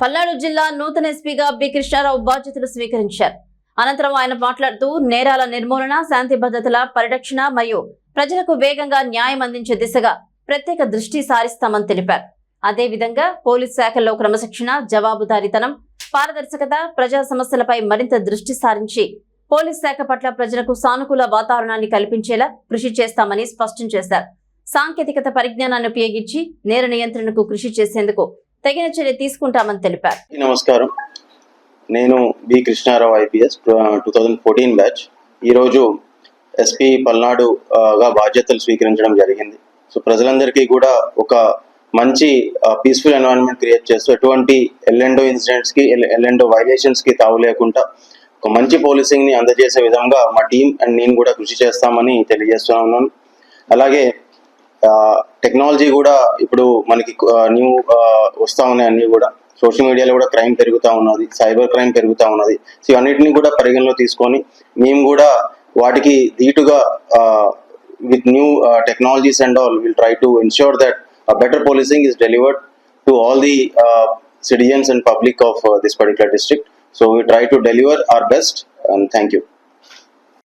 పల్నాడు జిల్లా నూతన ఎస్పీగా బి కృష్ణారావు బాధ్యతలు స్వీకరించారు. అనంతరం ఆయన మాట్లాడుతూ నేరాల నిర్మూలన శాంతి భద్రతల పరిరక్షణ మరియు ప్రజలకు వేగంగా న్యాయం అందించే దిశగా ప్రత్యేక దృష్టి సారిస్తామని తెలిపారు. అదేవిధంగా పోలీస్ శాఖల్లో క్రమశిక్షణ జవాబుదారీతనం పారదర్శకత ప్రజా సమస్యలపై మరింత దృష్టి సారించి పోలీస్ శాఖ పట్ల ప్రజలకు సానుకూల వాతావరణాన్ని కల్పించేలా కృషి చేస్తామని స్పష్టం చేశారు. సాంకేతికత పరిజ్ఞానాన్ని ఉపయోగించి నేర నియంత్రణకు కృషి చేసేందుకు తగిన చర్య తీసుకుంటామని తెలిపారు. నమస్కారం. నేను B Krishnarao IPS two thousand fourteen batch ఈరోజు ఎస్పీ పల్నాడు గా బాధ్యతలు స్వీకరించడం జరిగింది. సో ప్రజలందరికీ కూడా ఒక మంచి పీస్ఫుల్ ఎన్వైరన్మెంట్ క్రియేట్ చేస్తూ ఎటువంటి ఎల్ఎండో ఇన్సిడెంట్స్కి ఎల్ఎండో వైలేషన్స్కి తావు లేకుండా ఒక మంచి పోలీసింగ్ని అందజేసే విధంగా మా టీం అండ్ నేను కూడా కృషి చేస్తామని తెలియజేస్తున్నాను అలాగే టెక్నాలజీ కూడా ఇప్పుడు మనకి న్యూ వస్తూ ఉన్నాయి అన్ని కూడా. సోషల్ మీడియాలో కూడా క్రైమ్ పెరుగుతూ ఉన్నది సైబర్ క్రైమ్ పెరుగుతూ ఉన్నది. సో ఇవన్నిటిని కూడా పరిగణలో తీసుకొని మేము కూడా వాటికి ధీటుగా with new technologies and all will try to ensure that better policing is delivered to all the citizens and public of this particular district so we try to deliver our best and thank you.